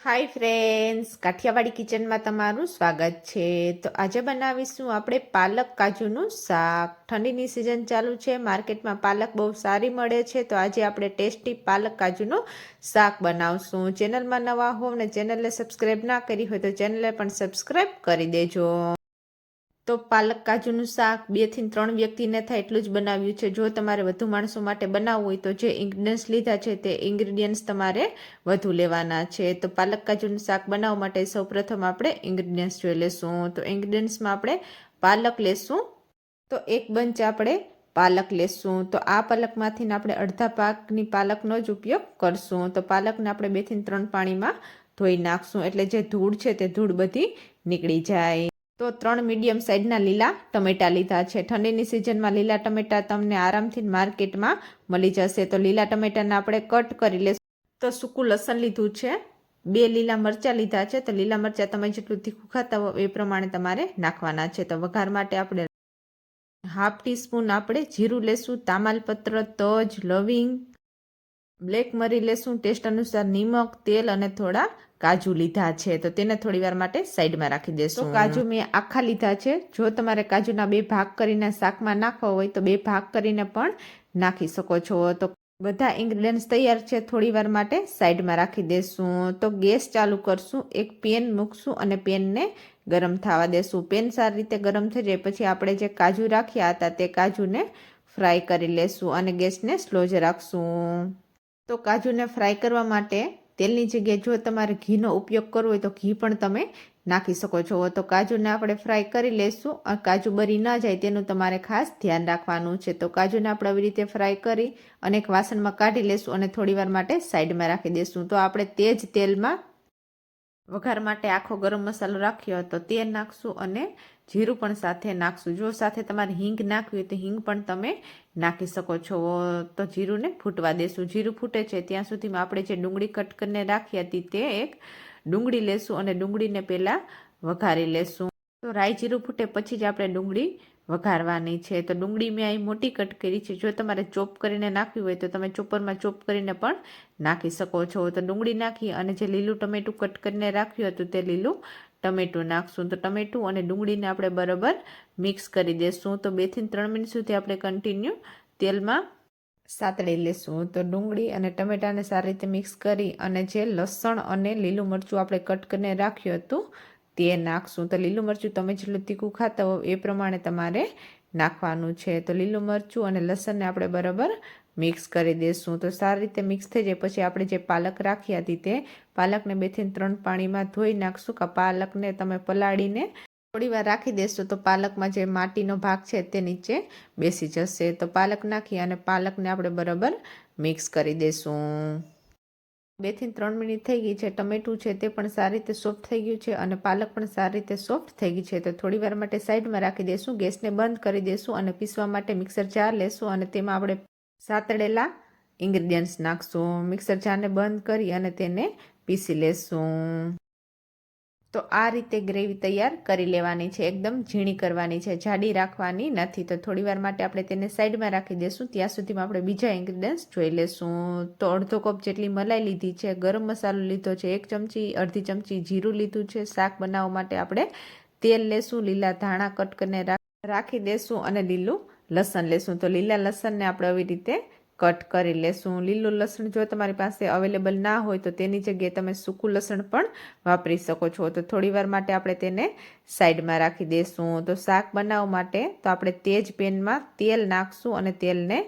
Hi friends Kathiawadi કિચનમાં તમારું સ્વાગત છે. તો આજે બનાવીશું આપણે પાલક કાજુનું શાક. ઠંડીની સિઝન ચાલુ છે માર્કેટમાં પાલક બહુ સારી મળે છે. તો આજે આપણે ટેસ્ટી પાલક કાજુનું શાક બનાવશું. ચેનલમાં નવા હો અને ચેનલને સબસ્ક્રાઈબ ના કરી હોય તો ચેનલને પણ સબસ્ક્રાઈબ કરી દેજો. તો પાલક, કાજુનું શાક બેથી ત્રણ વ્યક્તિને થાય એટલું જ બનાવ્યું છે. જો તમારે વધુ માણસો માટે બનાવવું હોય તો જે ઇન્ગ્રીડિયન્ટ્સ લીધા છે તે ઇન્ગ્રીડિયન્ટ્સ તમારે વધુ લેવાના છે. તો પાલક, કાજુનું શાક બનાવવા માટે સૌપ્રથમ આપણે ઇન્ગ્રીડિયન્ટ્સ જોઈ લેશું. તો ઇન્ગ્રીડિયન્ટ્સમાં આપણે પાલક લેશું. તો એક બંચ આપણે પાલક લેશું. તો આ પાલકમાંથી આપણે અડધા પાકની પાલકનો જ ઉપયોગ કરશું. તો પાલકને આપણે બેથી ત્રણ પાણીમાં ધોઈ નાખશું. એટલે જે ધૂળ છે તે ધૂળ બધી નીકળી જાય. તો ત્રણ મીડિયમ સાઇઝના લીલા ટમેટા લીધા છે. ઠંડીની સિઝનમાં લીલા ટમેટા તમને આરામથી માર્કેટમાં મળી જશે. તો લીલા ટમેટાને આપણે કટ કરી લેશું. તો સૂકું લસણ લીધું છે. બે લીલા મરચાં લીધા છે. તો લીલા મરચાં તમે જેટલું તીખું ખાતા હોય એ પ્રમાણે તમારે નાખવાના છે. તો વઘાર માટે આપણે હાફ ટીસ્પૂન આપણે જીરું લેશું, તામાલપત્ર, તજ, લવિંગ, બ્લેક મરી લેશું. ટેસ્ટ અનુસાર નિમક, તેલ અને થોડા કાજુ લીધા છે તો તેને થોડી વાર માટે સાઈડમાં રાખી દેશું. કાજુ મેં આખા લીધા છે. જો તમારે કાજુના બે ભાગ કરીને શાકમાં નાખવા હોય તો બે ભાગ કરીને પણ નાખી શકો છો. તો બધા ઇન્ગ્રીડિયન્ટ્સ તૈયાર છે થોડી વાર માટે સાઈડમાં રાખી દેશું. તો ગેસ ચાલુ કરશું એક પેન મૂકશું અને પેનને ગરમ થવા દેશું. પેન સારી રીતે ગરમ થઈ જાય પછી આપણે જે કાજુ રાખ્યા હતા તે કાજુને ફ્રાય કરી લેશું અને ગેસને સ્લો જ રાખશું. તો કાજુને ફ્રાય કરવા માટે તેલની જગ્યાએ જો તમારે ઘીનો ઉપયોગ કરવો હોય તો ઘી પણ તમે નાખી શકો છો. તો કાજુને આપણે ફ્રાય કરી લેશું. કાજુ બરી ન જાય તેનું તમારે ખાસ ધ્યાન રાખવાનું છે. તો કાજુને આપણે આવી રીતે ફ્રાય કરી અને એક વાસણમાં કાઢી લેશું અને થોડીવાર માટે સાઈડમાં રાખી દેશું. તો આપણે તે જ તેલમાં વઘાર માટે આખો ગરમ મસાલો રાખ્યો હતો તે નાખશું અને જીરું પણ સાથે નાખશું. જો સાથે તમારે હિંગ નાખવી તો હિંગ પણ તમે નાખી શકો છો. તો જીરુંને ફૂટવા દેશું. જીરું ફૂટે છે ત્યાં સુધીમાં આપણે જે ડુંગળી કટ કરીને રાખી હતી તે એક ડુંગળી લેશું અને ડુંગળીને પહેલાં વઘારી લેશું. તો રાઈ જીરું ફૂટે પછી જ આપણે ડુંગળી વઘારવાની છે. તો ડુંગળી મેં અહીં મોટી કટ કરી છે. જો તમારે ચોપ કરીને નાખવી હોય તો તમે ચોપરમાં ચોપ કરીને પણ નાખી શકો છો. તો ડુંગળી નાખી અને જે લીલું ટમેટું કટ કરીને રાખ્યું હતું તે લીલું ટમેટું નાખશું. તો ટમેટું અને ડુંગળીને આપણે બરાબર મિક્સ કરી દઈશું તો બેથી ત્રણ મિનિટ સુધી આપણે કન્ટિન્યુ તેલમાં સાતળી લેશું. તો ડુંગળી અને ટમેટાને સારી રીતે મિક્સ કરી અને જે લસણ અને લીલું મરચું આપણે કટ કરીને રાખ્યું હતું તે નાખશું. તો લીલું મરચું તમે જેટલું તીખું ખાતા હો એ પ્રમાણે તમારે નાખવાનું છે. તો લીલું મરચું અને લસણને આપણે બરાબર મિક્સ કરી દઈશું તો સારી રીતે મિક્સ થઈ જાય. પછી આપણે જે પાલક રાખી હતી તે પાલકને બેથી ત્રણ પાણીમાં ધોઈ નાખશું. કે પાલકને તમે પલાળીને થોડી વાર રાખી દેશો તો પાલકમાં જે માટીનો ભાગ છે તે નીચે બેસી જશે. તો પાલક નાખી અને પાલકને આપણે બરાબર મિક્સ કરી દઈશું બેથી ત્રણ મિનિટ થઈ ગઈ છે. ટમેટું છે તે પણ સારી રીતે સોફ્ટ થઈ ગયું છે અને પાલક પણ સારી રીતે સોફ્ટ થઈ ગઈ છે. તો થોડી વાર માટે સાઈડમાં રાખી દઈશું ગેસને બંધ કરી દઈશું અને પીસવા માટે મિક્સર જાર લેશું અને તેમાં આપણે સાતડેલા ઇન્ગ્રીડિયન્ટ્સ નાખશું. મિક્સર જારને બંધ કરી અને તેને પીસી લેશું. તો આ રીતે ગ્રેવી તૈયાર કરી લેવાની છે, એકદમ ઝીણી કરવાની છે, જાડી રાખવાની નથી. તો થોડી વાર માટે આપણે તેને સાઈડમાં રાખી દઈશું ત્યાં સુધીમાં આપણે બીજા ઇન્ગ્રીડિયન્ટ્સ જોઈ લેશું. તો અડધો કપ જેટલી મલાઈ લીધી છે, ગરમ મસાલો લીધો છે, એક ચમચી, અડધી ચમચી જીરું લીધું છે. શાક બનાવવા માટે આપણે તેલ લેશું, લીલા ધાણા કટ કરીને રાખી દેશું અને લીલું લસણ લેશું. તો લીલા લસણને આપણે આવી રીતે કટ કરી લેશું. લીલું લસણ જો તમારી પાસે અવેલેબલ ના હોય તો તેની જગ્યાએ તમે સૂકું લસણ પણ વાપરી શકો છો. તો થોડી વાર માટે આપણે તેને સાઈડમાં રાખી દઈશું તો શાક બનાવવા માટે તો આપણે તે જ પેનમાં તેલ નાખશું અને તેલને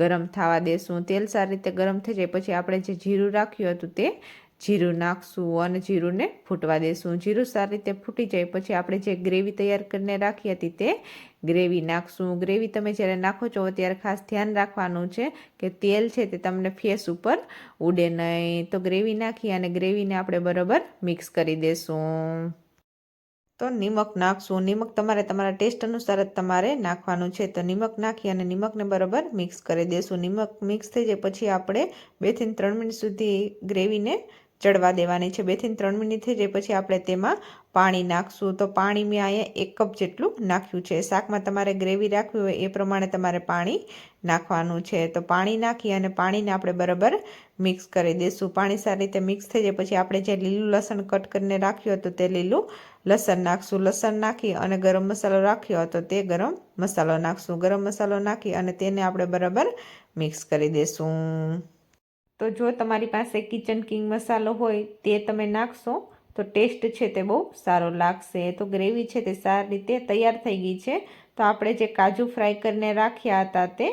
ગરમ થવા દેશું. તેલ સારી રીતે ગરમ થઈ જાય. પછી આપણે જે જીરું રાખ્યું હતું તે જીરું નાખશું અને જીરુંને ફૂટવા દેશું. જીરું સારી રીતે ફૂટી જાય પછી આપણે જે ગ્રેવી તૈયાર કરીને રાખી હતી તે ગ્રેવી નાખશું. ગ્રેવી તમે જ્યારે નાખો છો ત્યારે ખાસ ધ્યાન રાખવાનું છે કે તેલ છે તે તમને ફેસ ઉપર ઉડે નહીં. તો ગ્રેવી નાખી અને ગ્રેવીને આપણે બરાબર મિક્સ કરી દેશું. તો નિમક નાખશું. નિમક તમારે તમારા ટેસ્ટ અનુસાર જ તમારે નાખવાનું છે. તો નિમક નાખી અને નિમકને બરાબર મિક્સ કરી દેશું. નિમક મિક્સ થઈ જાય પછી આપણે બેથી ત્રણ મિનિટ સુધી ગ્રેવીને ચડવા દેવાની છે. બેથી ત્રણ મિનિટ થઈ જાય પછી આપણે તેમાં પાણી નાખશું. તો પાણી મેં અહીંયા એક કપ જેટલું નાખ્યું છે. શાકમાં તમારે ગ્રેવી રાખવી હોય એ પ્રમાણે તમારે પાણી નાખવાનું છે. તો પાણી નાખી અને પાણીને આપણે બરાબર મિક્સ કરી દઈશું પાણી સારી રીતે મિક્સ થઈ જાય પછી આપણે જે લીલું લસણ કટ કરીને રાખ્યું હતું તે લીલું લસણ નાખશું. લસણ નાખી અને ગરમ મસાલો રાખ્યો હતો તે ગરમ મસાલો નાખશું. ગરમ મસાલો નાખી અને તેને આપણે બરાબર મિક્સ કરી દઈશું તો જો તમારી પાસે કિચન કિંગ મસાલો હોય તે તમે નાખશો, તો ટેસ્ટ છે તે બહુ સારો લાગશે. તો ગ્રેવી છે તે સારી રીતે તૈયાર થઈ ગઈ છે. તો આપણે જે કાજુ ફ્રાય કરીને રાખ્યા હતા તે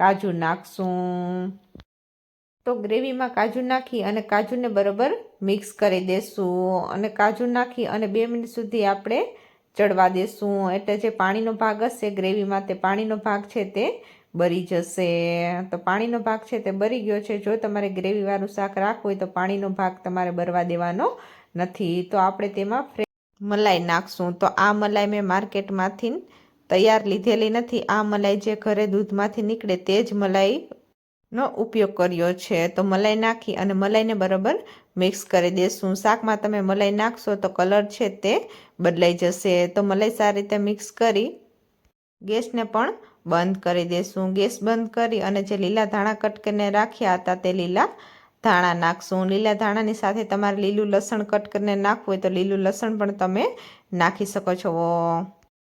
કાજુ નાખશું. તો ગ્રેવીમાં કાજુ નાખી અને કાજુને બરાબર મિક્સ કરી દેશું અને કાજુ નાખી અને બે મિનિટ સુધી આપણે ચડવા દેશું. એટલે જે પાણીનો ભાગ હશે ગ્રેવીમાં તે પાણીનો ભાગ છે તે બરી જશે. તો પાણીનો ભાગ છે તે બરી ગયો છે. જો તમારે ગ્રેવીવાળું શાક રાખવું હોય તો પાણીનો ભાગ તમારે બરવા દેવાનો નથી. તો આપણે તેમાં મલાઈ નાખશું. તો આ મલાઈ મેં માર્કેટમાંથી તૈયાર લીધેલી નથી. આ મલાઈ જે ઘરે દૂધમાંથી નીકળે તે જ મલાઈનો ઉપયોગ કર્યો છે. તો મલાઈ નાખી અને મલાઈને બરાબર મિક્સ કરી દેશું. શાકમાં તમે મલાઈ નાખશો તો કલર છે તે બદલાઈ જશે. તો મલાઈ સારી રીતે મિક્સ કરી ગેસને પણ બંધ કરી દેશું. ગેસ બંધ કરી અને જે લીલા ધાણા કટ કરીને રાખ્યા હતા તે લીલા ધાણા નાખશું. લીલા ધાણાની સાથે તમારે લીલું લસણ કટ કરીને નાખવું હોય તો લીલું લસણ પણ તમે નાખી શકો છો.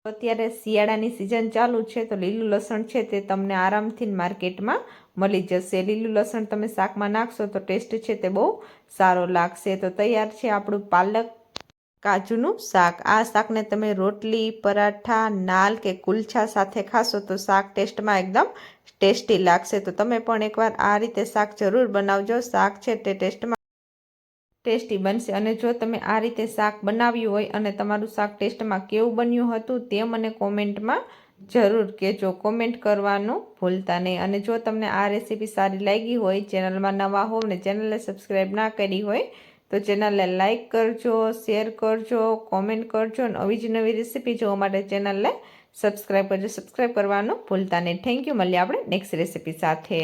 અત્યારે શિયાળાની સિઝન ચાલુ છે તો લીલું લસણ છે તે તમને આરામથી માર્કેટમાં મળી જશે. લીલું લસણ તમે શાકમાં નાખશો તો ટેસ્ટ છે તે બહુ સારો લાગશે. તો તૈયાર છે આપણું પાલક કાજુનું શાક. આ શાકને તમે રોટલી, પરાઠા, નાલ કે કુલછા સાથે ખાશો તો શાક ટેસ્ટમાં એકદમ ટેસ્ટી લાગશે. તો તમે પણ એકવાર આ રીતે શાક જરૂર બનાવજો. શાક છે તે ટેસ્ટમાં ટેસ્ટી બનશે. અને જો તમે આ રીતે શાક બનાવ્યું હોય અને તમારું શાક ટેસ્ટમાં કેવું બન્યું હતું તે મને કોમેન્ટમાં જરૂર કહેજો. કોમેન્ટ કરવાનું ભૂલતા નહીં. અને જો તમને આ રેસીપી સારી લાગી હોય, ચેનલમાં નવા હોવ ને ચેનલને સબસ્ક્રાઈબ ના કરી હોય તો ચેનલને લાઇક કરજો શેર કરજો કોમેન્ટ કરજો અને આવી જ નવી રેસીપી જોવા માટે ચેનલને સબસ્ક્રાઈબ કરજો. સબસ્ક્રાઈબ કરવાનું ભૂલતા નહીં. થેન્ક યુ મળીએ આપણે નેક્સ્ટ રેસીપી સાથે.